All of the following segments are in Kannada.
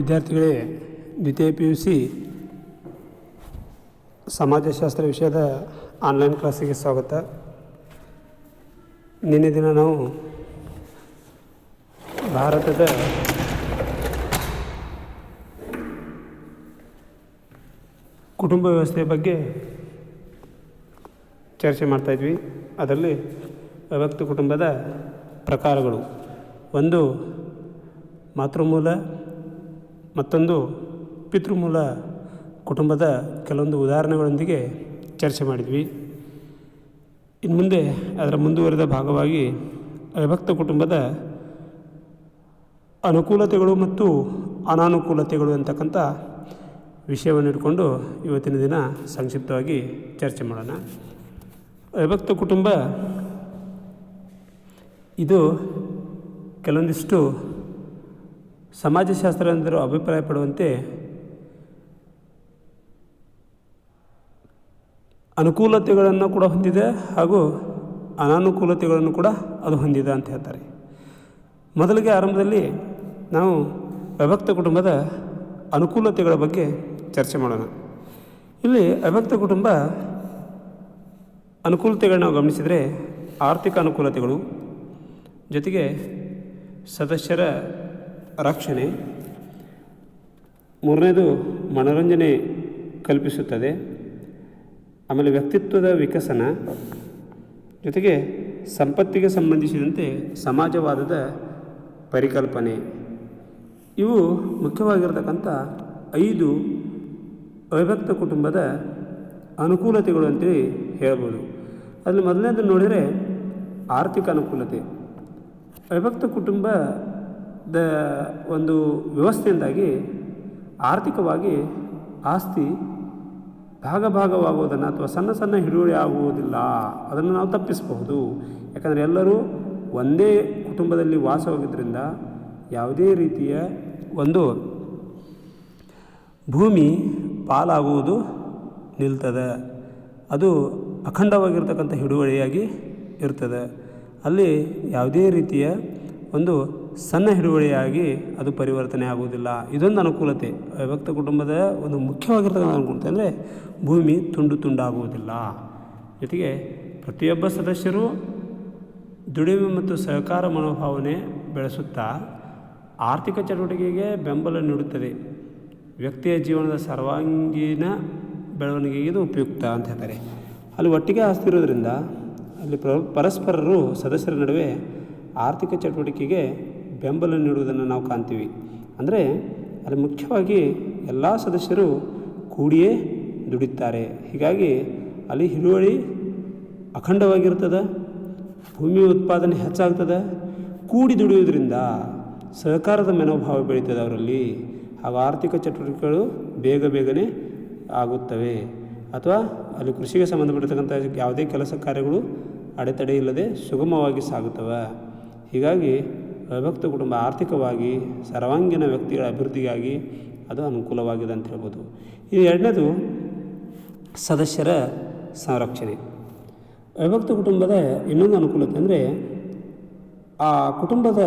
ವಿದ್ಯಾರ್ಥಿಗಳೇ, ದ್ವಿತೀಯ ಪಿ ಯು ಸಿ ಸಮಾಜಶಾಸ್ತ್ರ ವಿಷಯದ ಆನ್ಲೈನ್ ಕ್ಲಾಸಿಗೆ ಸ್ವಾಗತ. ನಿನ್ನೆ ದಿನ ನಾವು ಭಾರತದ ಕುಟುಂಬ ವ್ಯವಸ್ಥೆಯ ಬಗ್ಗೆ ಚರ್ಚೆ ಮಾಡ್ತಾಯಿದ್ವಿ ಅದರಲ್ಲಿ ವಿಭಕ್ತ ಕುಟುಂಬದ ಪ್ರಕಾರಗಳು. ಒಂದು ಮಾತೃಮೂಲ ಮತ್ತೊಂದು ಪಿತೃಮೂಲ ಕುಟುಂಬದ ಕೆಲವೊಂದು ಉದಾಹರಣೆಗಳೊಂದಿಗೆ ಚರ್ಚೆ ಮಾಡಿದ್ವಿ. ಇನ್ನು ಮುಂದೆ ಅದರ ಮುಂದುವರೆದ ಭಾಗವಾಗಿ ವಿಭಕ್ತ ಕುಟುಂಬದ ಅನುಕೂಲತೆಗಳು ಮತ್ತು ಅನಾನುಕೂಲತೆಗಳು ಅಂತಕ್ಕಂಥ ವಿಷಯವನ್ನು ಇಟ್ಕೊಂಡು ಇವತ್ತಿನ ದಿನ ಸಂಕ್ಷಿಪ್ತವಾಗಿ ಚರ್ಚೆ ಮಾಡೋಣ. ವಿಭಕ್ತ ಕುಟುಂಬ ಇದು ಕೆಲವೊಂದಿಷ್ಟು ಸಮಾಜಶಾಸ್ತ್ರಜ್ಞರು ಅಭಿಪ್ರಾಯಪಡುವಂತೆ ಅನುಕೂಲತೆಗಳನ್ನು ಕೂಡ ಹೊಂದಿದೆ ಹಾಗೂ ಅನಾನುಕೂಲತೆಗಳನ್ನು ಕೂಡ ಅದು ಹೊಂದಿದೆ ಅಂತ ಹೇಳ್ತಾರೆ. ಮೊದಲಿಗೆ ಆರಂಭದಲ್ಲಿ ನಾವು ಅವಿಭಕ್ತ ಕುಟುಂಬದ ಅನುಕೂಲತೆಗಳ ಬಗ್ಗೆ ಚರ್ಚೆ ಮಾಡೋಣ. ಇಲ್ಲಿ ಅವಿಭಕ್ತ ಕುಟುಂಬ ಅನುಕೂಲತೆಗಳನ್ನ ನಾವು ಗಮನಿಸಿದರೆ ಆರ್ಥಿಕ ಅನುಕೂಲತೆಗಳು, ಜೊತೆಗೆ ಸದಸ್ಯರ ರಕ್ಷಣೆ. ಮೂರನೇದು ಮನೋರಂಜನೆ ಕಲ್ಪಿಸುತ್ತದೆ. ಆಮೇಲೆ ವ್ಯಕ್ತಿತ್ವದ ವಿಕಸನ. ಜೊತೆಗೆ ಸಂಪತ್ತಿಗೆ ಸಂಬಂಧಿಸಿದಂತೆ ಸಮಾಜವಾದದ ಪರಿಕಲ್ಪನೆ. ಇವು ಮುಖ್ಯವಾಗಿರತಕ್ಕಂಥ ಐದು ಅವಿಭಕ್ತ ಕುಟುಂಬದ ಅನುಕೂಲತೆಗಳು ಅಂತೇಳಿ ಹೇಳ್ಬೋದು. ಅದರಲ್ಲಿ ಮೊದಲನೇದು ನೋಡಿದರೆ ಆರ್ಥಿಕ ಅನುಕೂಲತೆ. ಅವಿಭಕ್ತ ಕುಟುಂಬದ ಒಂದು ವ್ಯವಸ್ಥೆಯಿಂದಾಗಿ ಆರ್ಥಿಕವಾಗಿ ಆಸ್ತಿ ಭಾಗ ಭಾಗವಾಗುವುದನ್ನು ಅಥವಾ ಸಣ್ಣ ಸಣ್ಣ ಹಿಡುವಳಿ ಆಗುವುದಿಲ್ಲ. ಅದನ್ನು ನಾವು ತಪ್ಪಿಸಬಹುದು. ಯಾಕಂದರೆ ಎಲ್ಲರೂ ಒಂದೇ ಕುಟುಂಬದಲ್ಲಿ ವಾಸವಾಗಿದ್ದರಿಂದ ಯಾವುದೇ ರೀತಿಯ ಒಂದು ಭೂಮಿ ಪಾಲಾಗುವುದು ನಿಲ್ತದೆ. ಅದು ಅಖಂಡವಾಗಿರ್ತಕ್ಕಂಥ ಹಿಡುವಳಿಯಾಗಿ ಇರ್ತದೆ. ಅಲ್ಲಿ ಯಾವುದೇ ರೀತಿಯ ಒಂದು ಸಣ್ಣ ಹಿಡುವಳಿಯಾಗಿ ಅದು ಪರಿವರ್ತನೆ ಆಗುವುದಿಲ್ಲ. ಇದೊಂದು ಅನುಕೂಲತೆ. ಅವಿಭಕ್ತ ಕುಟುಂಬದ ಒಂದು ಮುಖ್ಯವಾಗಿರ್ತಕ್ಕಂಥ ಅನುಕೂಲತೆ ಅಂದರೆ ಭೂಮಿ ತುಂಡು ತುಂಡಾಗುವುದಿಲ್ಲ. ಜೊತೆಗೆ ಪ್ರತಿಯೊಬ್ಬ ಸದಸ್ಯರು ದುಡಿಮೆ ಮತ್ತು ಸಹಕಾರ ಮನೋಭಾವನೆ ಬೆಳೆಸುತ್ತಾ ಆರ್ಥಿಕ ಚಟುವಟಿಕೆಗೆ ಬೆಂಬಲ ನೀಡುತ್ತದೆ. ವ್ಯಕ್ತಿಯ ಜೀವನದ ಸರ್ವಾಂಗೀಣ ಬೆಳವಣಿಗೆಗೆ ಇದು ಉಪಯುಕ್ತ ಅಂತ ಹೇಳ್ತಾರೆ. ಅಲ್ಲಿ ಒಟ್ಟಿಗೆ ಆಸ್ತಿ ಇರೋದರಿಂದ ಅಲ್ಲಿ ಪ್ರ, ಪರಸ್ಪರರು ಸದಸ್ಯರ ನಡುವೆ ಆರ್ಥಿಕ ಚಟುವಟಿಕೆಗೆ ಬೆಂಬಲ ನೀಡುವುದನ್ನು ನಾವು ಕಾಣ್ತೀವಿ. ಅಂದರೆ ಅಲ್ಲಿ ಮುಖ್ಯವಾಗಿ ಎಲ್ಲ ಸದಸ್ಯರು ಕೂಡಿಯೇ ದುಡಿತಾರೆ. ಹೀಗಾಗಿ ಅಲ್ಲಿ ಹಿಡುವಳಿ ಅಖಂಡವಾಗಿರ್ತದೆ, ಭೂಮಿ ಉತ್ಪಾದನೆ ಹೆಚ್ಚಾಗ್ತದೆ, ಕೂಡಿ ದುಡಿಯೋದ್ರಿಂದ ಸಹಕಾರದ ಮನೋಭಾವ ಬೆಳೀತದೆ ಅವರಲ್ಲಿ. ಹಾಗೂ ಆರ್ಥಿಕ ಚಟುವಟಿಕೆಗಳು ಬೇಗ ಬೇಗನೆ ಆಗುತ್ತವೆ. ಅಥವಾ ಅಲ್ಲಿ ಕೃಷಿಗೆ ಸಂಬಂಧಪಟ್ಟಿರ್ತಕ್ಕಂಥ ಯಾವುದೇ ಕೆಲಸ ಕಾರ್ಯಗಳು ಅಡೆತಡೆ ಇಲ್ಲದೆ ಸುಗಮವಾಗಿ ಸಾಗುತ್ತವೆ. ಹೀಗಾಗಿ ಅವಿಭಕ್ತ ಕುಟುಂಬ ಆರ್ಥಿಕವಾಗಿ ಸರ್ವಾಂಗೀಣ ವ್ಯಕ್ತಿಗಳ ಅಭಿವೃದ್ಧಿಗಾಗಿ ಅದು ಅನುಕೂಲವಾಗಿದೆ ಅಂತ ಹೇಳ್ಬೋದು. ಇದು ಎರಡನೇದು ಸದಸ್ಯರ ಸಂರಕ್ಷಣೆ. ಅವಿಭಕ್ತ ಕುಟುಂಬದ ಇನ್ನೊಂದು ಅನುಕೂಲತೆ ಅಂದರೆ ಆ ಕುಟುಂಬದ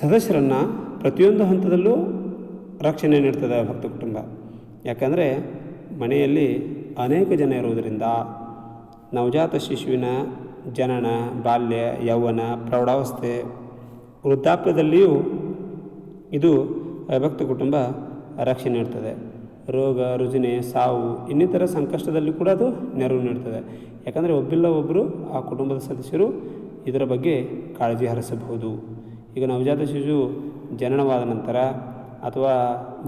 ಸದಸ್ಯರನ್ನು ಪ್ರತಿಯೊಂದು ಹಂತದಲ್ಲೂ ರಕ್ಷಣೆ ನೀಡ್ತದೆ ಅವಿಭಕ್ತ ಕುಟುಂಬ. ಯಾಕಂದರೆ ಮನೆಯಲ್ಲಿ ಅನೇಕ ಜನ ಇರುವುದರಿಂದ ನವಜಾತ ಶಿಶುವಿನ ಜನನ, ಬಾಲ್ಯ, ಯೌವನ, ಪ್ರೌಢಾವಸ್ಥೆ, ವೃದ್ಧಾಪ್ಯದಲ್ಲಿಯೂ ಇದು ವಿಭಕ್ತ ಕುಟುಂಬ ರಕ್ಷಣೆ ನೀಡ್ತದೆ. ರೋಗ, ರುಜಿನೆ, ಸಾವು, ಇನ್ನಿತರ ಸಂಕಷ್ಟದಲ್ಲಿ ಕೂಡ ಅದು ನೆರವು ನೀಡ್ತದೆ. ಯಾಕಂದರೆ ಒಬ್ಬಿಲ್ಲ ಒಬ್ಬರು ಆ ಕುಟುಂಬದ ಸದಸ್ಯರು ಇದರ ಬಗ್ಗೆ ಕಾಳಜಿ ಹರಿಸಬಹುದು. ಈಗ ನವಜಾತ ಶಿಶು ಜನನವಾದ ನಂತರ ಅಥವಾ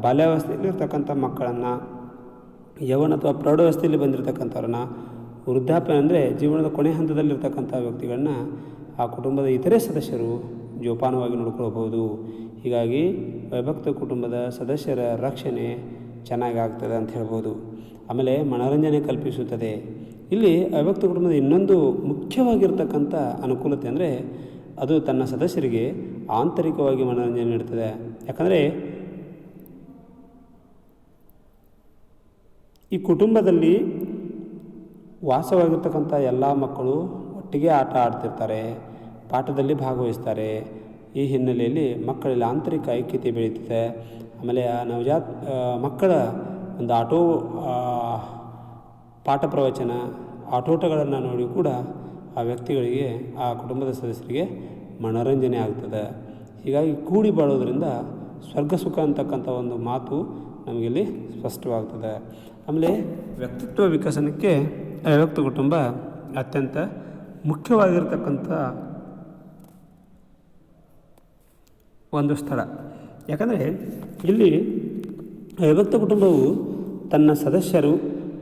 ಬಾಲ್ಯಾವಸ್ಥೆಯಲ್ಲಿರ್ತಕ್ಕಂಥ ಮಕ್ಕಳನ್ನು, ಯೌವನ ಅಥವಾ ಪ್ರೌಢಾವಸ್ಥೆಯಲ್ಲಿ ಬಂದಿರತಕ್ಕಂಥವ್ರನ್ನ ವೃದ್ಧಾಪ್ಯ ಅಂದರೆ ಜೀವನದ ಕೊನೆ ಹಂತದಲ್ಲಿರ್ತಕ್ಕಂಥ ವ್ಯಕ್ತಿಗಳನ್ನ ಆ ಕುಟುಂಬದ ಇತರೆ ಸದಸ್ಯರು ಜೋಪಾನವಾಗಿ ನೋಡ್ಕೊಳ್ಬೋದು ಹೀಗಾಗಿ ವಿಭಕ್ತ ಕುಟುಂಬದ ಸದಸ್ಯರ ರಕ್ಷಣೆ ಚೆನ್ನಾಗಿ ಆಗ್ತದೆ ಅಂತ ಹೇಳ್ಬೋದು. ಆಮೇಲೆ ಮನೋರಂಜನೆ ಕಲ್ಪಿಸುತ್ತದೆ. ಇಲ್ಲಿ ಅವಿಭಕ್ತ ಕುಟುಂಬದ ಇನ್ನೊಂದು ಮುಖ್ಯವಾಗಿರ್ತಕ್ಕಂಥ ಅನುಕೂಲತೆ ಅಂದರೆ ಅದು ತನ್ನ ಸದಸ್ಯರಿಗೆ ಆಂತರಿಕವಾಗಿ ಮನೋರಂಜನೆ ನೀಡ್ತದೆ. ಯಾಕಂದರೆ ಈ ಕುಟುಂಬದಲ್ಲಿ ವಾಸವಾಗಿರ್ತಕ್ಕಂಥ ಎಲ್ಲ ಮಕ್ಕಳು ಒಟ್ಟಿಗೆ ಆಟ ಆಡ್ತಿರ್ತಾರೆ, ಪಾಠದಲ್ಲಿ ಭಾಗವಹಿಸ್ತಾರೆ. ಈ ಹಿನ್ನೆಲೆಯಲ್ಲಿ ಮಕ್ಕಳಲ್ಲಿ ಆಂತರಿಕ ಐಕ್ಯತೆ ಬೆಳೀತದೆ. ಆಮೇಲೆ, ಆ, ನವಜಾತ ಮಕ್ಕಳ ಒಂದು ಆಟೋ ಪಾಠ ಪ್ರವಚನ, ಆಟೋಟಗಳನ್ನು ನೋಡಿ ಕೂಡ ಆ ವ್ಯಕ್ತಿಗಳಿಗೆ, ಆ ಕುಟುಂಬದ ಸದಸ್ಯರಿಗೆ ಮನೋರಂಜನೆ ಆಗ್ತದೆ. ಹೀಗಾಗಿ ಕೂಡಿ ಬಾಳೋದ್ರಿಂದ ಸ್ವರ್ಗ ಸುಖ ಅಂತಕ್ಕಂಥ ಒಂದು ಮಾತು ನಮಗಿಲ್ಲಿ ಸ್ಪಷ್ಟವಾಗ್ತದೆ. ಆಮೇಲೆ ವ್ಯಕ್ತಿತ್ವ ವಿಕಸನಕ್ಕೆ ಅವ್ಯಕ್ತ ಕುಟುಂಬ ಅತ್ಯಂತ ಮುಖ್ಯವಾಗಿರ್ತಕ್ಕಂಥ ಒಂದು ಸ್ಥಳ. ಯಾಕಂದರೆ ಇಲ್ಲಿ ವಿಭಕ್ತ ಕುಟುಂಬವು ತನ್ನ ಸದಸ್ಯರು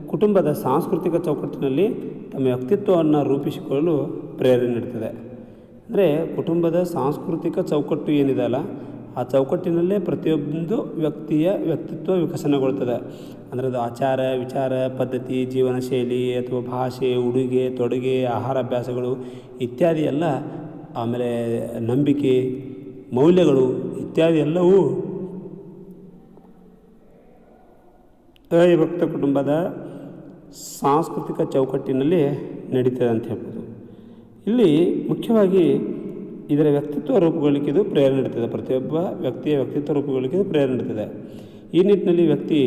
ಕುಟುಂಬದ ಸಾಂಸ್ಕೃತಿಕ ಚೌಕಟ್ಟಿನಲ್ಲಿ ತಮ್ಮ ವ್ಯಕ್ತಿತ್ವವನ್ನು ರೂಪಿಸಿಕೊಳ್ಳಲು ಪ್ರೇರಣೆ ನೀಡ್ತದೆ. ಅಂದರೆ ಕುಟುಂಬದ ಸಾಂಸ್ಕೃತಿಕ ಚೌಕಟ್ಟು ಏನಿದೆ ಅಲ್ಲ ಆ ಚೌಕಟ್ಟಿನಲ್ಲೇ ಪ್ರತಿಯೊಂದು ವ್ಯಕ್ತಿಯ ವ್ಯಕ್ತಿತ್ವ ವಿಕಸನಗೊಳ್ತದೆ. ಅಂದರೆ ಅದು ಆಚಾರ, ವಿಚಾರ, ಪದ್ಧತಿ, ಜೀವನ ಶೈಲಿ ಅಥವಾ ಭಾಷೆ, ಉಡುಗೆ, ತೊಡುಗೆ, ಆಹಾರ ಅಭ್ಯಾಸಗಳು ಇತ್ಯಾದಿ ಎಲ್ಲ ಆಮೇಲೆ ನಂಬಿಕೆ, ಮೌಲ್ಯಗಳು ಇತ್ಯಾದಿ ಎಲ್ಲವೂ ಭಕ್ತ ಕುಟುಂಬದ ಸಾಂಸ್ಕೃತಿಕ ಚೌಕಟ್ಟಿನಲ್ಲಿ ನಡೀತದೆ ಅಂತ ಹೇಳ್ಬೋದು. ಇಲ್ಲಿ ಮುಖ್ಯವಾಗಿ ಇದರ ವ್ಯಕ್ತಿತ್ವ ರೂಪುಗಳಿಗೆ ಇದು ಪ್ರೇರಣೆ ನೀಡುತ್ತದೆ. ಪ್ರತಿಯೊಬ್ಬ ವ್ಯಕ್ತಿಯ ವ್ಯಕ್ತಿತ್ವ ರೂಪುಗಳಿಗೆ ಇದು ಪ್ರೇರಣೆ ನೀಡುತ್ತದೆ. ಈ ನಿಟ್ಟಿನಲ್ಲಿ ವ್ಯಕ್ತಿ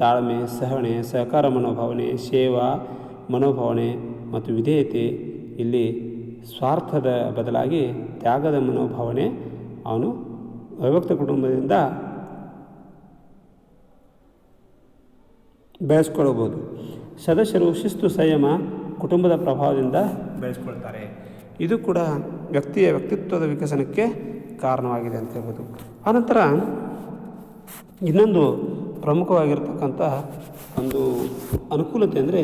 ತಾಳ್ಮೆ, ಸಹನೆ, ಸಹಕಾರ ಮನೋಭಾವನೆ, ಸೇವಾ ಮನೋಭಾವನೆ ಮತ್ತು ವಿಧೇಯತೆ ಇಲ್ಲಿ ಸ್ವಾರ್ಥದ ಬದಲಾಗಿ ತ್ಯಾಗದ ಮನೋಭಾವನೆ ಅವನು ಅವಿಭಕ್ತ ಕುಟುಂಬದಿಂದ ಬೆಳೆಸ್ಕೊಳ್ಬೋದು ಸದಸ್ಯರು ಶಿಸ್ತು, ಸಂಯಮ ಕುಟುಂಬದ ಪ್ರಭಾವದಿಂದ ಬೆಳೆಸ್ಕೊಳ್ತಾರೆ ಇದು ಕೂಡ ವ್ಯಕ್ತಿಯ ವ್ಯಕ್ತಿತ್ವದ ವಿಕಸನಕ್ಕೆ ಕಾರಣವಾಗಿದೆ ಅಂತ ಹೇಳ್ಬೋದು. ಆನಂತರ ಇನ್ನೊಂದು ಪ್ರಮುಖವಾಗಿರ್ತಕ್ಕಂಥ ಒಂದು ಅನುಕೂಲತೆ ಅಂದರೆ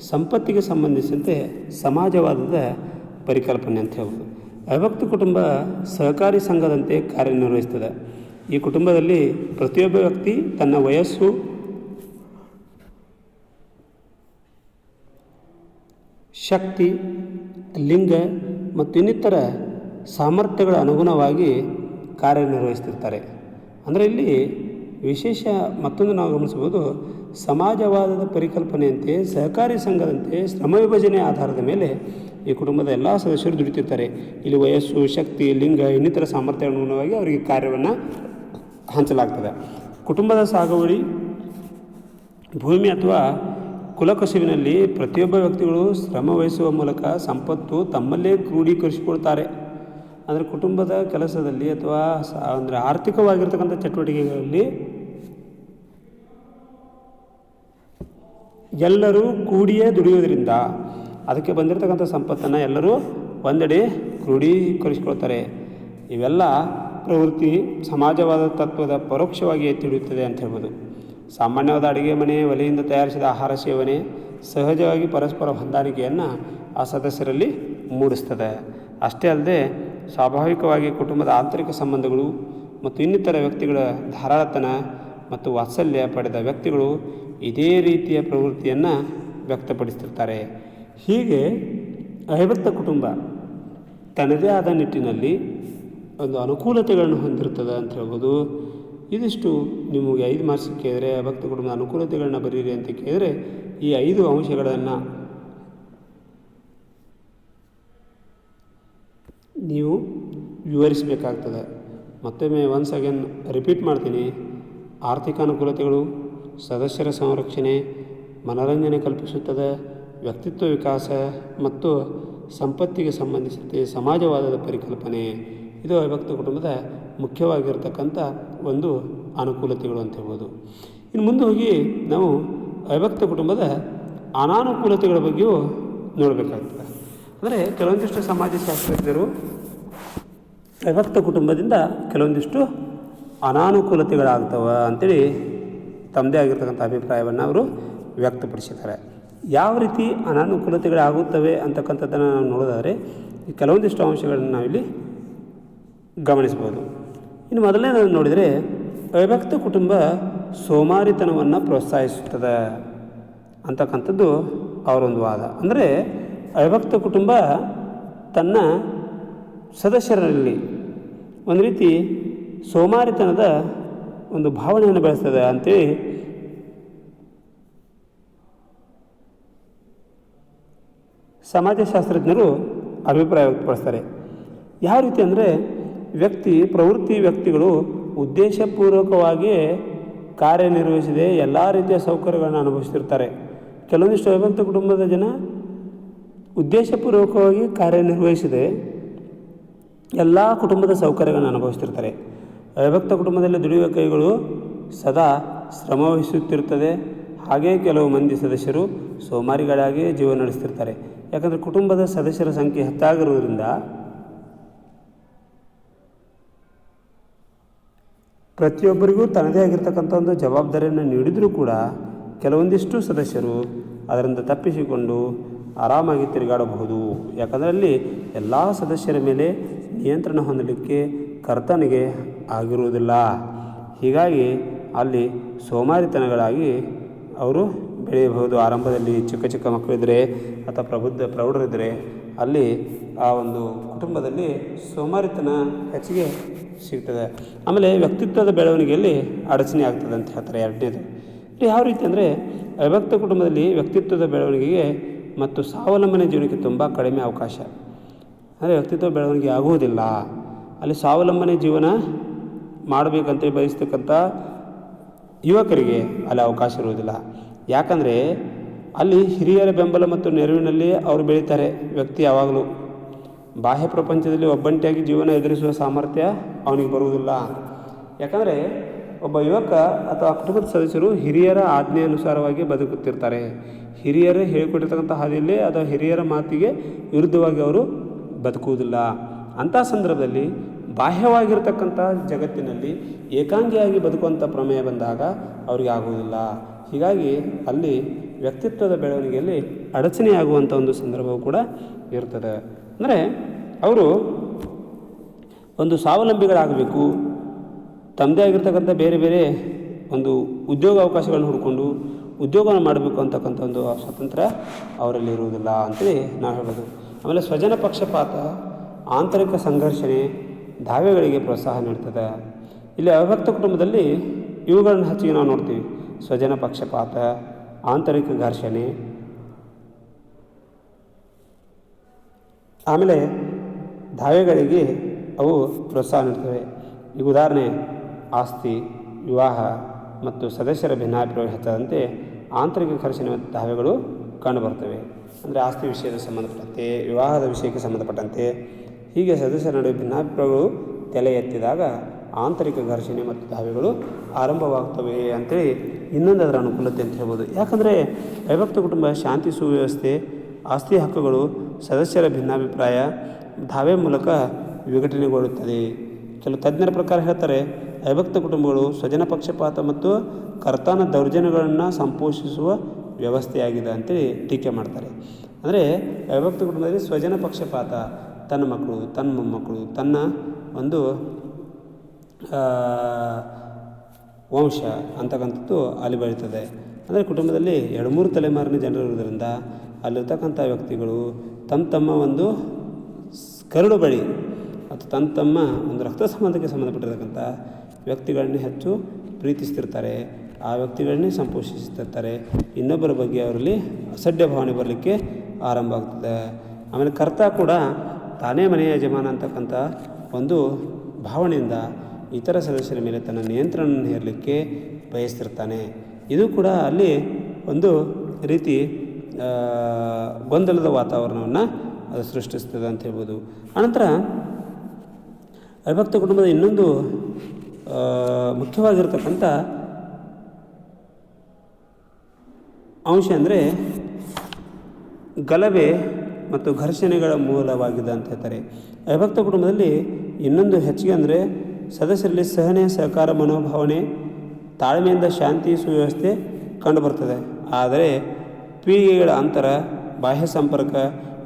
ಸಂಪತ್ತಿಗೆ ಸಂಬಂಧಿಸಿದಂತೆ ಸಮಾಜವಾದದ ಪರಿಕಲ್ಪನೆ ಅಂತ ಹೇಳ್ಬೋದು. ಅವಿಭಕ್ತ ಕುಟುಂಬ ಸಹಕಾರಿ ಸಂಘದಂತೆ ಕಾರ್ಯನಿರ್ವಹಿಸ್ತದೆ. ಈ ಕುಟುಂಬದಲ್ಲಿ ಪ್ರತಿಯೊಬ್ಬ ವ್ಯಕ್ತಿ ತನ್ನ ವಯಸ್ಸು ಶಕ್ತಿ ಲಿಂಗ ಮತ್ತು ಇನ್ನಿತರ ಸಾಮರ್ಥ್ಯಗಳ ಅನುಗುಣವಾಗಿ ಕಾರ್ಯನಿರ್ವಹಿಸ್ತಿರ್ತಾರೆ ಅಂದರೆ ಇಲ್ಲಿ ವಿಶೇಷ ಮತ್ತೊಂದು ನಾವು ಗಮನಿಸಬಹುದು. ಸಮಾಜವಾದದ ಪರಿಕಲ್ಪನೆಯಂತೆ, ಸಹಕಾರಿ ಸಂಘದಂತೆ, ಶ್ರಮ ವಿಭಜನೆ ಆಧಾರದ ಮೇಲೆ ಈ ಕುಟುಂಬದ ಎಲ್ಲ ಸದಸ್ಯರು ದುಡಿತಿರ್ತಾರೆ ಇಲ್ಲಿ ವಯಸ್ಸು, ಶಕ್ತಿ, ಲಿಂಗ, ಇನ್ನಿತರ ಸಾಮರ್ಥ್ಯ ಅನುಗುಣವಾಗಿ ಅವರಿಗೆ ಕಾರ್ಯವನ್ನು ಹಂಚಲಾಗ್ತದೆ. ಕುಟುಂಬದ ಸಾಗುವಳಿ, ಭೂಮಿ ಅಥವಾ ಕುಲಕಸುವಿನಲ್ಲಿ ಪ್ರತಿಯೊಬ್ಬ ವ್ಯಕ್ತಿಗಳು ಶ್ರಮ ವಹಿಸುವ ಮೂಲಕ ಸಂಪತ್ತು ತಮ್ಮಲ್ಲೇ ಕ್ರೋಢೀಕರಿಸಿಕೊಳ್ತಾರೆ. ಅಂದರೆ ಕುಟುಂಬದ ಕೆಲಸದಲ್ಲಿ ಅಥವಾ ಅಂದರೆ ಆರ್ಥಿಕವಾಗಿರ್ತಕ್ಕಂಥ ಚಟುವಟಿಕೆಗಳಲ್ಲಿ ಎಲ್ಲರೂ ಕೂಡಿಯೇ ದುಡಿಯೋದರಿಂದ ಅದಕ್ಕೆ ಬಂದಿರತಕ್ಕಂಥ ಸಂಪತ್ತನ್ನು ಎಲ್ಲರೂ ಒಂದೆಡೆ ಕ್ರೋಢೀಕರಿಸಿಕೊಳ್ತಾರೆ. ಇವೆಲ್ಲ ಪ್ರವೃತ್ತಿ ಸಮಾಜವಾದ ತತ್ವದ ಪರೋಕ್ಷವಾಗಿ ಎತ್ತಿ ಹಿಡಿಯುತ್ತದೆ ಅಂತ ಹೇಳ್ಬೋದು. ಸಾಮಾನ್ಯವಾದ ಅಡುಗೆ ಮನೆ ಒಲೆಯಿಂದ ತಯಾರಿಸಿದ ಆಹಾರ ಸೇವನೆ ಸಹಜವಾಗಿ ಪರಸ್ಪರ ಹೊಂದಾಣಿಕೆಯನ್ನು ಆ ಸದಸ್ಯರಲ್ಲಿ ಮೂಡಿಸ್ತದೆ. ಅಷ್ಟೇ ಅಲ್ಲದೆ ಸ್ವಾಭಾವಿಕವಾಗಿ ಕುಟುಂಬದ ಆಂತರಿಕ ಸಂಬಂಧಗಳು ಮತ್ತು ಇನ್ನಿತರ ವ್ಯಕ್ತಿಗಳ ಧಾರಾಳತನ ಮತ್ತು ವಾತ್ಸಲ್ಯ ಪಡೆದ ವ್ಯಕ್ತಿಗಳು ಇದೇ ರೀತಿಯ ಪ್ರವೃತ್ತಿಯನ್ನು ವ್ಯಕ್ತಪಡಿಸ್ತಿರ್ತಾರೆ. ಹೀಗೆ ಐವತ್ತ ಕುಟುಂಬ ತನ್ನದೇ ಆದ ನಿಟ್ಟಿನಲ್ಲಿ ಒಂದು ಅನುಕೂಲತೆಗಳನ್ನು ಹೊಂದಿರ್ತದೆ ಅಂತ ಹೇಳ್ಬೋದು. ಇದಿಷ್ಟು ನಿಮಗೆ ಐದು ಮಾರ್ಕ್ಸ್ ಕೇಳಿದರೆ ಭಕ್ತ ಕುಟುಂಬದ ಅನುಕೂಲತೆಗಳನ್ನ ಬರೀರಿ ಅಂತ ಕೇಳಿದರೆ ಈ ಐದು ಅಂಶಗಳನ್ನು ನೀವು ವಿವರಿಸಬೇಕಾಗ್ತದೆ. ಮತ್ತೊಮ್ಮೆ ಒನ್ಸ್ ಅಗೇನ್ ರಿಪೀಟ್ ಮಾಡ್ತೀನಿ. ಆರ್ಥಿಕ ಅನುಕೂಲತೆಗಳು, ಸದಸ್ಯರ ಸಂರಕ್ಷಣೆ, ಮನೋರಂಜನೆ ಕಲ್ಪಿಸುತ್ತದೆ, ವ್ಯಕ್ತಿತ್ವ ವಿಕಾಸ ಮತ್ತು ಸಂಪತ್ತಿಗೆ ಸಂಬಂಧಿಸಿದಂತೆ ಸಮಾಜವಾದದ ಪರಿಕಲ್ಪನೆ. ಇದು ಅವಿಭಕ್ತ ಕುಟುಂಬದ ಮುಖ್ಯವಾಗಿರ್ತಕ್ಕಂಥ ಒಂದು ಅನುಕೂಲತೆಗಳು ಅಂತ ಹೇಳ್ಬೋದು. ಇನ್ನು ಮುಂದೆ ಹೋಗಿ ನಾವು ಅವಿಭಕ್ತ ಕುಟುಂಬದ ಅನಾನುಕೂಲತೆಗಳ ಬಗ್ಗೆಯೂ ನೋಡಬೇಕಾಗ್ತದೆ. ಅಂದರೆ ಕೆಲವೊಂದಿಷ್ಟು ಸಮಾಜಶಾಸ್ತ್ರಜ್ಞರು ಅವಿಭಕ್ತ ಕುಟುಂಬದಿಂದ ಕೆಲವೊಂದಿಷ್ಟು ಅನಾನುಕೂಲತೆಗಳಾಗ್ತವೆ ಅಂಥೇಳಿ ತಮ್ಮದೇ ಆಗಿರ್ತಕ್ಕಂಥ ಅಭಿಪ್ರಾಯವನ್ನು ಅವರು ವ್ಯಕ್ತಪಡಿಸಿದ್ದಾರೆ. ಯಾವ ರೀತಿ ಅನಾನುಕೂಲತೆಗಳಾಗುತ್ತವೆ ಅಂತಕ್ಕಂಥದ್ದನ್ನು ನಾವು ನೋಡೋದಾದರೆ ಕೆಲವೊಂದಿಷ್ಟು ಅಂಶಗಳನ್ನು ನಾವಿಲ್ಲಿ ಗಮನಿಸ್ಬೋದು. ಇನ್ನು ಮೊದಲನೇದನ್ನು ನೋಡಿದರೆ ಅವಿಭಕ್ತ ಕುಟುಂಬ ಸೋಮಾರಿತನವನ್ನು ಪ್ರೋತ್ಸಾಹಿಸುತ್ತದೆ ಅಂತಕ್ಕಂಥದ್ದು ಅವರೊಂದು ವಾದ. ಅಂದರೆ ಅವಿಭಕ್ತ ಕುಟುಂಬ ತನ್ನ ಸದಸ್ಯರಲ್ಲಿ ಒಂದು ರೀತಿ ಸೋಮಾರಿತನದ ಒಂದು ಭಾವನೆಯನ್ನು ಬೆಳೆಸ್ತದೆ ಅಂತೇಳಿ ಸಮಾಜಶಾಸ್ತ್ರಜ್ಞರು ಅಭಿಪ್ರಾಯ ವ್ಯಕ್ತಪಡಿಸ್ತಾರೆ. ಯಾವ ರೀತಿ ಅಂದರೆ ವ್ಯಕ್ತಿ, ಪ್ರವೃತ್ತಿ ವ್ಯಕ್ತಿಗಳು ಉದ್ದೇಶಪೂರ್ವಕವಾಗಿ ಕಾರ್ಯನಿರ್ವಹಿಸಿದೆ ಎಲ್ಲ ರೀತಿಯ ಸೌಕರ್ಯಗಳನ್ನು ಅನುಭವಿಸ್ತಿರ್ತಾರೆ. ಕೆಲವೊಂದಿಷ್ಟು ಅವಿಭಕ್ತ ಕುಟುಂಬದ ಜನ ಉದ್ದೇಶಪೂರ್ವಕವಾಗಿ ಕಾರ್ಯನಿರ್ವಹಿಸಿದೆ ಎಲ್ಲ ಕುಟುಂಬದ ಸೌಕರ್ಯಗಳನ್ನು ಅನುಭವಿಸ್ತಿರ್ತಾರೆ. ಅವಿಭಕ್ತ ಕುಟುಂಬದಲ್ಲಿ ದುಡಿಯುವ ಕೈಗಳು ಸದಾ ಶ್ರಮವಹಿಸುತ್ತಿರುತ್ತದೆ. ಹಾಗೇ ಕೆಲವು ಮಂದಿ ಸದಸ್ಯರು ಸೋಮಾರಿಗಳಾಗಿ ಜೀವನ ನಡೆಸ್ತಿರ್ತಾರೆ. ಯಾಕಂದರೆ ಕುಟುಂಬದ ಸದಸ್ಯರ ಸಂಖ್ಯೆ ಹೆಚ್ಚಾಗಿರುವುದರಿಂದ ಪ್ರತಿಯೊಬ್ಬರಿಗೂ ತನ್ನದೇ ಆಗಿರ್ತಕ್ಕಂಥ ಒಂದು ಜವಾಬ್ದಾರಿಯನ್ನು ನೀಡಿದರೂ ಕೂಡ ಕೆಲವೊಂದಿಷ್ಟು ಸದಸ್ಯರು ಅದರಿಂದ ತಪ್ಪಿಸಿಕೊಂಡು ಆರಾಮಾಗಿ ತಿರುಗಾಡಬಹುದು. ಯಾಕಂದರೆ ಅಲ್ಲಿ ಎಲ್ಲ ಸದಸ್ಯರ ಮೇಲೆ ನಿಯಂತ್ರಣ ಹೊಂದಲಿಕ್ಕೆ ಕರ್ತನಿಗೆ ಆಗಿರುವುದಿಲ್ಲ. ಹೀಗಾಗಿ ಅಲ್ಲಿ ಸೋಮಾರಿತನಗಳಾಗಿ ಅವರು ಬೆಳೆಯಬಹುದು. ಆರಂಭದಲ್ಲಿ ಚಿಕ್ಕ ಚಿಕ್ಕ ಮಕ್ಕಳಿದ್ದರೆ ಅಥವಾ ಪ್ರಬುದ್ಧ ಪ್ರೌಢರಿದ್ದರೆ ಅಲ್ಲಿ ಆ ಒಂದು ಕುಟುಂಬದಲ್ಲಿ ಸೋಮಾರಿತನ ಹೆಚ್ಚಿಗೆ ಸಿಗ್ತದೆ. ಆಮೇಲೆ ವ್ಯಕ್ತಿತ್ವದ ಬೆಳವಣಿಗೆಯಲ್ಲಿ ಅಡಚಣೆ ಆಗ್ತದೆ ಅಂತ ಹೇಳ್ತಾರೆ ಎರಡನೇದು. ಯಾವ ರೀತಿ ಅಂದರೆ ಅವಿಭಕ್ತ ಕುಟುಂಬದಲ್ಲಿ ವ್ಯಕ್ತಿತ್ವದ ಬೆಳವಣಿಗೆಗೆ ಮತ್ತು ಸ್ವಾವಲಂಬನೆ ಜೀವನಕ್ಕೆ ತುಂಬ ಕಡಿಮೆ ಅವಕಾಶ. ಅಂದರೆ ವ್ಯಕ್ತಿತ್ವ ಬೆಳವಣಿಗೆ ಆಗುವುದಿಲ್ಲ. ಅಲ್ಲಿ ಸ್ವಾವಲಂಬನೆ ಜೀವನ ಮಾಡಬೇಕಂತೇಳಿ ಬಯಸ್ತಕ್ಕಂಥ ಯುವಕರಿಗೆ ಅಲ್ಲಿ ಅವಕಾಶ ಇರುವುದಿಲ್ಲ. ಯಾಕಂದರೆ ಅಲ್ಲಿ ಹಿರಿಯರ ಬೆಂಬಲ ಮತ್ತು ನೆರವಿನಲ್ಲಿ ಅವರು ಬೆಳೀತಾರೆ ವ್ಯಕ್ತಿ ಯಾವಾಗಲೂ. ಬಾಹ್ಯ ಪ್ರಪಂಚದಲ್ಲಿ ಒಬ್ಬಂಟಿಯಾಗಿ ಜೀವನ ಎದುರಿಸುವ ಸಾಮರ್ಥ್ಯ ಅವನಿಗೆ ಬರುವುದಿಲ್ಲ. ಯಾಕಂದರೆ ಒಬ್ಬ ಯುವಕ ಅಥವಾ ಕುಟುಂಬದ ಸದಸ್ಯರು ಹಿರಿಯರ ಆಜ್ಞೆ ಅನುಸಾರವಾಗಿ ಬದುಕುತ್ತಿರ್ತಾರೆ. ಹಿರಿಯರು ಹೇಳಿಕೊಟ್ಟಿರ್ತಕ್ಕಂಥ ಹಾದಿಯಲ್ಲಿ ಅಥವಾ ಹಿರಿಯರ ಮಾತಿಗೆ ವಿರುದ್ಧವಾಗಿ ಅವರು ಬದುಕುವುದಿಲ್ಲ. ಅಂಥ ಸಂದರ್ಭದಲ್ಲಿ ಬಾಹ್ಯವಾಗಿರ್ತಕ್ಕಂಥ ಜಗತ್ತಿನಲ್ಲಿ ಏಕಾಂಗಿಯಾಗಿ ಬದುಕುವಂಥ ಪ್ರಮೇಯ ಬಂದಾಗ ಅವರಿಗೆ ಆಗುವುದಿಲ್ಲ. ಹೀಗಾಗಿ ಅಲ್ಲಿ ವ್ಯಕ್ತಿತ್ವದ ಬೆಳವಣಿಗೆಯಲ್ಲಿ ಅಡಚಣೆಯಾಗುವಂಥ ಒಂದು ಸಂದರ್ಭವು ಕೂಡ ಇರ್ತದೆ. ಅಂದರೆ ಅವರು ಒಂದು ಸ್ವಾವಲಂಬಿಗಳಾಗಬೇಕು, ತಮ್ಮದೇ ಆಗಿರ್ತಕ್ಕಂಥ ಬೇರೆ ಬೇರೆ ಒಂದು ಉದ್ಯೋಗ ಅವಕಾಶಗಳನ್ನು ಹುಡ್ಕೊಂಡು ಉದ್ಯೋಗವನ್ನು ಮಾಡಬೇಕು ಅಂತಕ್ಕಂಥ ಒಂದು ಸ್ವಾತಂತ್ರ್ಯ ಅವರಲ್ಲಿ ಇರುವುದಿಲ್ಲ ಅಂತೇಳಿ ನಾವು ಹೇಳೋದು. ಆಮೇಲೆ ಸ್ವಜನ ಪಕ್ಷಪಾತ, ಆಂತರಿಕ ಸಂಘರ್ಷಣೆ, ದಾವೆಗಳಿಗೆ ಪ್ರೋತ್ಸಾಹ ನೀಡ್ತದೆ. ಇಲ್ಲಿ ಅವಿಭಕ್ತ ಕುಟುಂಬದಲ್ಲಿ ಇವುಗಳನ್ನು ಹೆಚ್ಚಿಗೆ ನಾವು ನೋಡ್ತೀವಿ. ಸ್ವಜನ ಪಕ್ಷಪಾತ, ಆಂತರಿಕ ಘರ್ಷಣೆ ಆಮೇಲೆ ದಾವೆಗಳಿಗೆ ಅವು ಪ್ರೋತ್ಸಾಹ ನೀಡ್ತವೆ. ಈಗ ಉದಾಹರಣೆ ಆಸ್ತಿ, ವಿವಾಹ ಮತ್ತು ಸದಸ್ಯರ ಭಿನ್ನಾಭಿಪ್ರಾಯ ಹೆಚ್ಚಾದಂತೆ ಆಂತರಿಕ ಖರ್ಚಿನ ದಾವೆಗಳು ಕಂಡುಬರ್ತವೆ. ಅಂದರೆ ಆಸ್ತಿ ವಿಷಯದ ಸಂಬಂಧಪಟ್ಟಂತೆ, ವಿವಾಹದ ವಿಷಯಕ್ಕೆ ಸಂಬಂಧಪಟ್ಟಂತೆ. ಹೀಗೆ ಸದಸ್ಯರ ನಡುವೆ ಭಿನ್ನಾಭಿಪ್ರಾಯಗಳು ತಲೆ ಎತ್ತಿದಾಗ ಆಂತರಿಕ ಘರ್ಷಣೆ ಮತ್ತು ದಾವೆಗಳು ಆರಂಭವಾಗ್ತವೆ ಅಂತೇಳಿ ಇನ್ನೊಂದು ಅದರ ಅನುಕೂಲತೆ ಅಂತ ಹೇಳ್ಬೋದು. ಯಾಕಂದರೆ ಅವಿಭಕ್ತ ಕುಟುಂಬ, ಶಾಂತಿ ಸುವ್ಯವಸ್ಥೆ, ಆಸ್ತಿ ಹಕ್ಕುಗಳು ಸದಸ್ಯರ ಭಿನ್ನಾಭಿಪ್ರಾಯ ಧಾವೆ ಮೂಲಕ ವಿಘಟನೆಗೊಳ್ಳುತ್ತದೆ. ಕೆಲವು ತಜ್ಞರ ಪ್ರಕಾರ ಹೇಳ್ತಾರೆ, ಅವಿಭಕ್ತ ಕುಟುಂಬಗಳು ಸ್ವಜನ ಪಕ್ಷಪಾತ ಮತ್ತು ಕರ್ತನ ದೌರ್ಜನ್ಯಗಳನ್ನು ಸಂಪೋಷಿಸುವ ವ್ಯವಸ್ಥೆಯಾಗಿದೆ ಅಂತೇಳಿ ಟೀಕೆ ಮಾಡ್ತಾರೆ. ಅಂದರೆ ಅವಿಭಕ್ತ ಕುಟುಂಬದಲ್ಲಿ ಸ್ವಜನ ಪಕ್ಷಪಾತ, ತನ್ನ ಮಕ್ಕಳು, ತನ್ನ ಮೊಮ್ಮಕ್ಕಳು, ತನ್ನ ಒಂದು ವಂಶ ಅಂತಕ್ಕಂಥದ್ದು ಅಲ್ಲಿ ಬೆಳೀತದೆ. ಅಂದರೆ ಕುಟುಂಬದಲ್ಲಿ ಎರಡು ಮೂರು ತಲೆಮಾರಿನ ಜನರು ಇರೋದ್ರಿಂದ ಅಲ್ಲಿರ್ತಕ್ಕಂಥ ವ್ಯಕ್ತಿಗಳು ತಮ್ಮ ತಮ್ಮ ಒಂದು ಕರಡು ಬಳಿ ಮತ್ತು ತಮ್ಮ ತಮ್ಮ ಒಂದು ರಕ್ತ ಸಂಬಂಧಕ್ಕೆ ಸಂಬಂಧಪಟ್ಟಿರತಕ್ಕಂಥ ವ್ಯಕ್ತಿಗಳನ್ನೇ ಹೆಚ್ಚು ಪ್ರೀತಿಸ್ತಿರ್ತಾರೆ. ಆ ವ್ಯಕ್ತಿಗಳನ್ನೇ ಸಂಪೋಷಿಸ್ತಿರ್ತಾರೆ. ಇನ್ನೊಬ್ಬರ ಬಗ್ಗೆ ಅವರಲ್ಲಿ ಅಸಡ್ಡ ಭಾವನೆ ಬರಲಿಕ್ಕೆ ಆರಂಭ ಆಗ್ತದೆ. ಆಮೇಲೆ ಕರ್ತ ಕೂಡ ತಾನೇ ಮನೆಯ ಯಜಮಾನ ಅಂತಕ್ಕಂಥ ಒಂದು ಭಾವನೆಯಿಂದ ಇತರ ಸದಸ್ಯರ ಮೇಲೆ ತನ್ನ ನಿಯಂತ್ರಣ ಹೇರಲಿಕ್ಕೆ ಬಯಸ್ತಿರ್ತಾನೆ. ಇದು ಕೂಡ ಅಲ್ಲಿ ಒಂದು ರೀತಿ ಗೊಂದಲದ ವಾತಾವರಣವನ್ನು ಅದು ಸೃಷ್ಟಿಸ್ತದೆ ಅಂತ ಹೇಳ್ಬೋದು. ಅನಂತರ ಅವಿಭಕ್ತ ಕುಟುಂಬದ ಇನ್ನೊಂದು ಮುಖ್ಯವಾಗಿರ್ತಕ್ಕಂಥ ಅಂಶ ಅಂದರೆ ಗಲಭೆ ಮತ್ತು ಘರ್ಷಣೆಗಳ ಮೂಲವಾಗಿದೆ ಅಂತ ಹೇಳ್ತಾರೆ. ಅವಿಭಕ್ತ ಕುಟುಂಬದಲ್ಲಿ ಇನ್ನೊಂದು ಹೆಚ್ಚಿಗೆ ಅಂದರೆ ಸದಸ್ಯರಲ್ಲಿ ಸಹನೆ, ಸಹಕಾರ, ಮನೋಭಾವನೆ, ತಾಳ್ಮೆಯಿಂದ ಶಾಂತಿ, ಸುವ್ಯವಸ್ಥೆ ಕಂಡುಬರ್ತದೆ ಆದರೆ ಪೀಳಿಗೆಗಳ ಅಂತರ, ಬಾಹ್ಯ ಸಂಪರ್ಕ,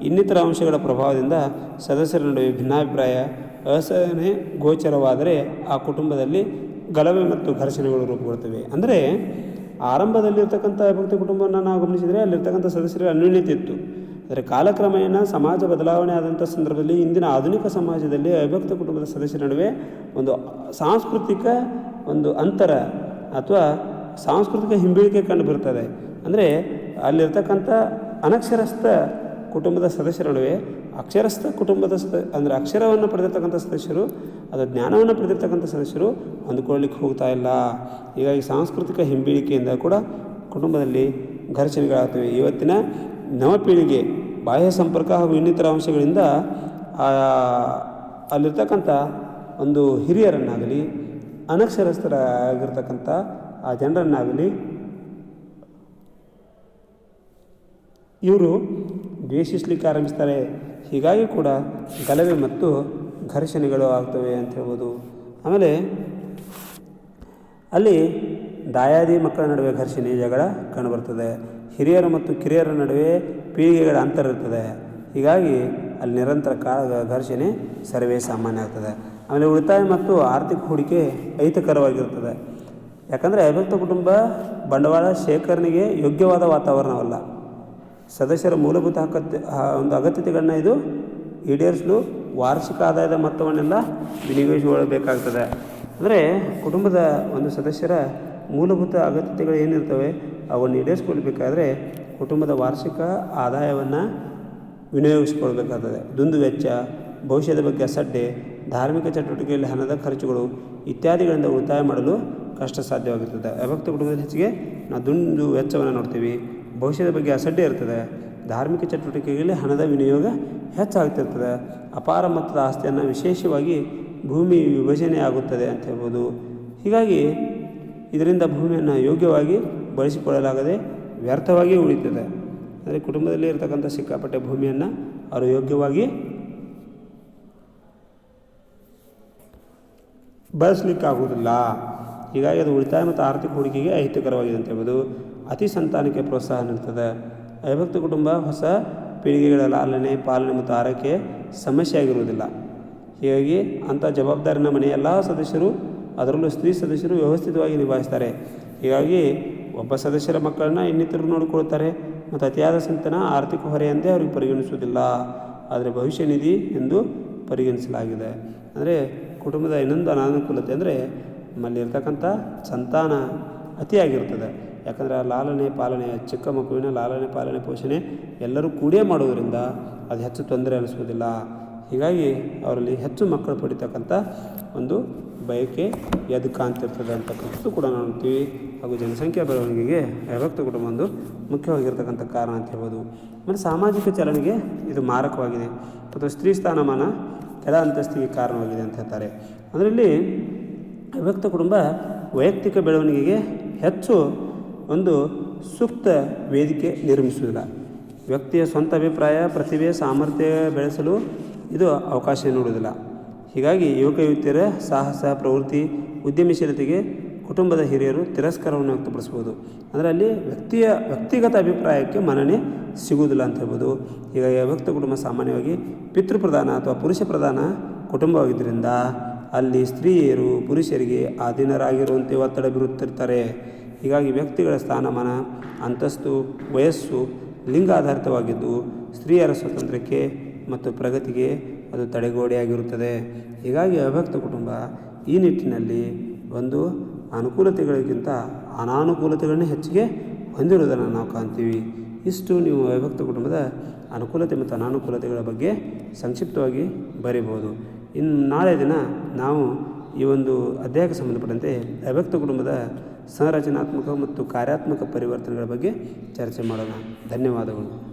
ಇನ್ನಿತರ ಅಂಶಗಳ ಪ್ರಭಾವದಿಂದ ಸದಸ್ಯರ ನಡುವೆ ಭಿನ್ನಾಭಿಪ್ರಾಯ, ಅಸಹನೆ, ಗೋಚರವಾದರೆ ಆ ಕುಟುಂಬದಲ್ಲಿ ಗಲಭೆ ಮತ್ತು ಘರ್ಷಣೆಗಳು ರೂಪುಗೊಳ್ತವೆ ಅಂದರೆ ಆರಂಭದಲ್ಲಿರ್ತಕ್ಕಂಥ ವಿಭಕ್ತ ಕುಟುಂಬವನ್ನು ನಾವು ಗಮನಿಸಿದರೆ ಅಲ್ಲಿರ್ತಕ್ಕಂಥ ಸದಸ್ಯರ ಅನ್ಯೂನ್ಯತೆ ಇತ್ತು. ಆದರೆ ಕಾಲಕ್ರಮೇಣ ಸಮಾಜ ಬದಲಾವಣೆ ಆದಂಥ ಸಂದರ್ಭದಲ್ಲಿ ಇಂದಿನ ಆಧುನಿಕ ಸಮಾಜದಲ್ಲಿ ಅವಿಭಕ್ತ ಕುಟುಂಬದ ಸದಸ್ಯರ ನಡುವೆ ಒಂದು ಸಾಂಸ್ಕೃತಿಕ ಒಂದು ಅಂತರ ಅಥವಾ ಸಾಂಸ್ಕೃತಿಕ ಹಿಂಬಳಿಕೆ ಕಂಡು ಬರ್ತದೆ ಅಂದರೆ ಅಲ್ಲಿರ್ತಕ್ಕಂಥ ಅನಕ್ಷರಸ್ಥ ಕುಟುಂಬದ ಸದಸ್ಯರ ನಡುವೆ ಅಕ್ಷರಸ್ಥ ಕುಟುಂಬದ ಸದ, ಅಂದರೆ ಅಕ್ಷರವನ್ನು ಪಡೆದಿರ್ತಕ್ಕಂಥ ಸದಸ್ಯರು, ಅದು ಜ್ಞಾನವನ್ನು ಪಡೆದಿರ್ತಕ್ಕಂಥ ಸದಸ್ಯರು ಹೊಂದ್ಕೊಳ್ಳಿಕ್ಕೆ ಹೋಗ್ತಾ ಇಲ್ಲ. ಹೀಗಾಗಿ ಸಾಂಸ್ಕೃತಿಕ ಹಿಂಬೀಳಿಕೆಯಿಂದ ಕೂಡ ಕುಟುಂಬದಲ್ಲಿ ಘರ್ಷಣೆಗಳಾಗ್ತವೆ. ಇವತ್ತಿನ ನವಪೀಳಿಗೆ ಬಾಹ್ಯ ಸಂಪರ್ಕ ಹಾಗೂ ಇನ್ನಿತರ ಅಂಶಗಳಿಂದ ಅಲ್ಲಿರ್ತಕ್ಕಂಥ ಒಂದು ಹಿರಿಯರನ್ನಾಗಲಿ, ಅನಕ್ಷರಸ್ಥರಾಗಿರ್ತಕ್ಕಂಥ ಆ ಜನರನ್ನಾಗಲಿ ಇವರು ದ್ವೇಷಿಸಲಿಕ್ಕೆ ಆರಂಭಿಸ್ತಾರೆ. ಹೀಗಾಗಿ ಕೂಡ ಗಲಭೆ ಮತ್ತು ಘರ್ಷಣೆಗಳು ಆಗ್ತವೆ ಅಂತ ಹೇಳ್ಬೋದು. ಆಮೇಲೆ ಅಲ್ಲಿ ದಾಯಾದಿ ಮಕ್ಕಳ ನಡುವೆ ಘರ್ಷಣೆ ಜಗಳ ಕಂಡುಬರ್ತದೆ. ಹಿರಿಯರು ಮತ್ತು ಕಿರಿಯರ ನಡುವೆ ಪೀಳಿಗೆಗಳ ಅಂತರ ಇರ್ತದೆ. ಹೀಗಾಗಿ ಅಲ್ಲಿ ನಿರಂತರ ಕಾಲ ಘರ್ಷಣೆ ಸರ್ವೇ ಸಾಮಾನ್ಯ ಆಗ್ತದೆ. ಆಮೇಲೆ ಉಳಿತಾಯ ಮತ್ತು ಆರ್ಥಿಕ ಹೂಡಿಕೆ ಅಹಿತಕರವಾಗಿರ್ತದೆ. ಯಾಕಂದರೆ ಅವಿಭಕ್ತ ಕುಟುಂಬ ಬಂಡವಾಳ ಶೇಖರಣೆಗೆ ಯೋಗ್ಯವಾದ ವಾತಾವರಣವಲ್ಲ. ಸದಸ್ಯರ ಮೂಲಭೂತ ಹಕ್ಕತ್ತೆ ಒಂದು ಅಗತ್ಯತೆಗಳನ್ನ ಇದು ಈಡೇರಿಸಲು ವಾರ್ಷಿಕ ಆದಾಯದ ಮೊತ್ತವನ್ನೆಲ್ಲ ವಿನಿಯೋಗಿಸಿಕೊಳ್ಳಬೇಕಾಗ್ತದೆ ಅಂದರೆ ಕುಟುಂಬದ ಒಂದು ಸದಸ್ಯರ ಮೂಲಭೂತ ಅಗತ್ಯತೆಗಳು ಏನಿರ್ತವೆ, ಅವನ್ನು ಈಡೇರಿಸ್ಕೊಳ್ಬೇಕಾದ್ರೆ ಕುಟುಂಬದ ವಾರ್ಷಿಕ ಆದಾಯವನ್ನು ವಿನಿಯೋಗಿಸ್ಕೊಳ್ಬೇಕಾಗ್ತದೆ. ದುಂದು ವೆಚ್ಚ, ಭವಿಷ್ಯದ ಬಗ್ಗೆ ಅಸಡ್ಡೆ, ಧಾರ್ಮಿಕ ಚಟುವಟಿಕೆಯಲ್ಲಿ ಹಣದ ಖರ್ಚುಗಳು ಇತ್ಯಾದಿಗಳಿಂದ ಉಳಿತಾಯ ಮಾಡಲು ಕಷ್ಟ ಸಾಧ್ಯವಾಗಿರ್ತದೆ ಅಭಕ್ತ ಕುಟುಂಬದ ಹೆಚ್ಚಿಗೆ ನಾವು ದುಂದು ವೆಚ್ಚವನ್ನು ನೋಡ್ತೀವಿ. ಭವಿಷ್ಯದ ಬಗ್ಗೆ ಅಸಡ್ಡೆ ಇರ್ತದೆ, ಧಾರ್ಮಿಕ ಚಟುವಟಿಕೆಗಳಲ್ಲಿ ಹಣದ ವಿನಿಯೋಗ ಹೆಚ್ಚಾಗ್ತಿರ್ತದೆ. ಅಪಾರ ಮೊತ್ತದ ಆಸ್ತಿಯನ್ನು ವಿಶೇಷವಾಗಿ ಭೂಮಿ ವಿಭಜನೆ ಆಗುತ್ತದೆ ಅಂತ ಹೇಳ್ಬೋದು. ಹೀಗಾಗಿ ಇದರಿಂದ ಭೂಮಿಯನ್ನು ಯೋಗ್ಯವಾಗಿ ಬಳಸಿಕೊಳ್ಳಲಾಗದೆ ವ್ಯರ್ಥವಾಗಿ ಉಳಿತದೆ ಅಂದರೆ ಕುಟುಂಬದಲ್ಲಿ ಇರತಕ್ಕಂಥ ಸಿಕ್ಕಾಪಟ್ಟೆ ಭೂಮಿಯನ್ನು ಅವರು ಯೋಗ್ಯವಾಗಿ ಬಳಸಲಿಕ್ಕಾಗುವುದಿಲ್ಲ. ಹೀಗಾಗಿ ಅದು ಉಳಿತಾಯ ಮತ್ತು ಆರ್ಥಿಕ ಹೂಡಿಕೆಗೆ ಅಹಿತಕರವಾಗಿದೆ ಅಂತ ಹೇಳ್ಬೋದು. ಅತಿ ಸಂತಾನಕ್ಕೆ ಪ್ರೋತ್ಸಾಹ ನೀಡ್ತದೆ. ಅವಿಭಕ್ತ ಕುಟುಂಬ ಹೊಸ ಪೀಳಿಗೆಗಳ ಲಾಲನೆ, ಪಾಲನೆ ಮತ್ತು ಆರೈಕೆ ಸಮಸ್ಯೆ ಆಗಿರುವುದಿಲ್ಲ ಹೀಗಾಗಿ ಅಂಥ ಜವಾಬ್ದಾರಿನ ಮನೆಯ ಎಲ್ಲ ಸದಸ್ಯರು, ಅದರಲ್ಲೂ ಸ್ತ್ರೀ ಸದಸ್ಯರು ವ್ಯವಸ್ಥಿತವಾಗಿ ನಿಭಾಯಿಸ್ತಾರೆ. ಹೀಗಾಗಿ ಒಬ್ಬ ಸದಸ್ಯರ ಮಕ್ಕಳನ್ನ ಇನ್ನಿತರು ನೋಡಿಕೊಳ್ತಾರೆ ಮತ್ತು ಅತಿಯಾದ ಸಂತಾನ ಆರ್ಥಿಕ ಹೊರೆಯಂತೆ ಅವರಿಗೆ ಪರಿಗಣಿಸುವುದಿಲ್ಲ. ಆದರೆ ಭವಿಷ್ಯ ನಿಧಿ ಎಂದು ಪರಿಗಣಿಸಲಾಗಿದೆ. ಅಂದರೆ ಕುಟುಂಬದ ಇನ್ನೊಂದು ಅನಾನುಕೂಲತೆ ಅಂದರೆ ನಮ್ಮಲ್ಲಿರ್ತಕ್ಕಂಥ ಸಂತಾನ ಅತಿಯಾಗಿರ್ತದೆ. ಯಾಕಂದರೆ ಆ ಲಾಲನೆ ಪಾಲನೆ, ಚಿಕ್ಕ ಮಕ್ಕಳಿನ ಲಾಲನೆ ಪಾಲನೆ ಪೋಷಣೆ ಎಲ್ಲರೂ ಕೂಡೇ ಮಾಡುವುದರಿಂದ ಅದು ಹೆಚ್ಚು ತೊಂದರೆ ಅನಿಸುವುದಿಲ್ಲ. ಹೀಗಾಗಿ ಅವರಲ್ಲಿ ಹೆಚ್ಚು ಮಕ್ಕಳು ಪಡಿತಕ್ಕಂಥ ಒಂದು ಬಯಕೆ ಎದ್ದು ಕಾಣ್ತಿರ್ತದೆ ಅಂತಕ್ಕಂಥದ್ದು ಕೂಡ ನೋಡ್ತೀವಿ. ಹಾಗೂ ಜನಸಂಖ್ಯಾ ಬೆಳವಣಿಗೆಗೆ ಅವಿಭಕ್ತ ಕುಟುಂಬ ಒಂದು ಮುಖ್ಯವಾಗಿರ್ತಕ್ಕಂಥ ಕಾರಣ ಅಂತ ಹೇಳ್ಬೋದು. ಮತ್ತು ಸಾಮಾಜಿಕ ಚಲನೆಗೆ ಇದು ಮಾರಕವಾಗಿದೆ. ಅಥವಾ ಸ್ತ್ರೀ ಸ್ಥಾನಮಾನ ಕೆಳ ಅಂತಸ್ತಿಗೆ ಕಾರಣವಾಗಿದೆ ಅಂತ ಹೇಳ್ತಾರೆ. ಅದರಲ್ಲಿ ಅವಿಭಕ್ತ ಕುಟುಂಬ ವೈಯಕ್ತಿಕ ಬೆಳವಣಿಗೆಗೆ ಹೆಚ್ಚು ಒಂದು ಸೂಕ್ತ ವೇದಿಕೆ ನಿರ್ಮಿಸುವುದಿಲ್ಲ. ವ್ಯಕ್ತಿಯ ಸ್ವಂತ ಅಭಿಪ್ರಾಯ, ಪ್ರತಿಭೆ, ಸಾಮರ್ಥ್ಯ ಬೆಳೆಸಲು ಇದು ಅವಕಾಶ ನೋಡುವುದಿಲ್ಲ. ಹೀಗಾಗಿ ಯುವಕ ಯುವತಿಯರ ಸಾಹಸ, ಪ್ರವೃತ್ತಿ, ಉದ್ಯಮಶೀಲತೆಗೆ ಕುಟುಂಬದ ಹಿರಿಯರು ತಿರಸ್ಕಾರವನ್ನು ವ್ಯಕ್ತಪಡಿಸ್ಬೋದು ಅಂದರೆ ಅಲ್ಲಿ ವ್ಯಕ್ತಿಯ ವ್ಯಕ್ತಿಗತ ಅಭಿಪ್ರಾಯಕ್ಕೆ ಮನ್ನಣೆ ಸಿಗುವುದಿಲ್ಲ ಅಂತ ಹೇಳ್ಬೋದು. ಹೀಗಾಗಿ ಅವ್ಯಕ್ತ ಕುಟುಂಬ ಸಾಮಾನ್ಯವಾಗಿ ಪಿತೃಪ್ರಧಾನ ಅಥವಾ ಪುರುಷ ಪ್ರಧಾನ ಕುಟುಂಬವಾಗಿದ್ದರಿಂದ ಅಲ್ಲಿ ಸ್ತ್ರೀಯರು ಪುರುಷರಿಗೆ ಅಧೀನರಾಗಿರುವಂತೆ ಒತ್ತಡ ಬೀರುತ್ತಿರ್ತಾರೆ. ಹೀಗಾಗಿ ವ್ಯಕ್ತಿಗಳ ಸ್ಥಾನಮಾನ, ಅಂತಸ್ತು, ವಯಸ್ಸು ಲಿಂಗ ಆಧಾರಿತವಾಗಿದ್ದು ಸ್ತ್ರೀಯರ ಸ್ವಾತಂತ್ರ್ಯಕ್ಕೆ ಮತ್ತು ಪ್ರಗತಿಗೆ ಅದು ತಡೆಗೋಡೆಯಾಗಿರುತ್ತದೆ. ಹೀಗಾಗಿ ಅವಿಭಕ್ತ ಕುಟುಂಬ ಈ ನಿಟ್ಟಿನಲ್ಲಿ ಒಂದು ಅನುಕೂಲತೆಗಳಿಗಿಂತ ಅನಾನುಕೂಲತೆಗಳನ್ನೇ ಹೆಚ್ಚಿಗೆ ಹೊಂದಿರುವುದನ್ನು ನಾವು ಕಾಣ್ತೀವಿ. ಇಷ್ಟು ನೀವು ಅವಿಭಕ್ತ ಕುಟುಂಬದ ಅನುಕೂಲತೆ ಮತ್ತು ಅನಾನುಕೂಲತೆಗಳ ಬಗ್ಗೆ ಸಂಕ್ಷಿಪ್ತವಾಗಿ ಬರೀಬೋದು ಇನ್ನು ನಾಳೆ ದಿನ ನಾವು ಈ ಒಂದು ಅಧ್ಯಾಯಕ್ಕೆ ಸಂಬಂಧಪಟ್ಟಂತೆ ಅವ್ಯಕ್ತ ಕುಟುಂಬದ ಸಂರಚನಾತ್ಮಕ ಮತ್ತು ಕಾರ್ಯಾತ್ಮಕ ಪರಿವರ್ತನೆಗಳ ಬಗ್ಗೆ ಚರ್ಚೆ ಮಾಡೋಣ. ಧನ್ಯವಾದಗಳು.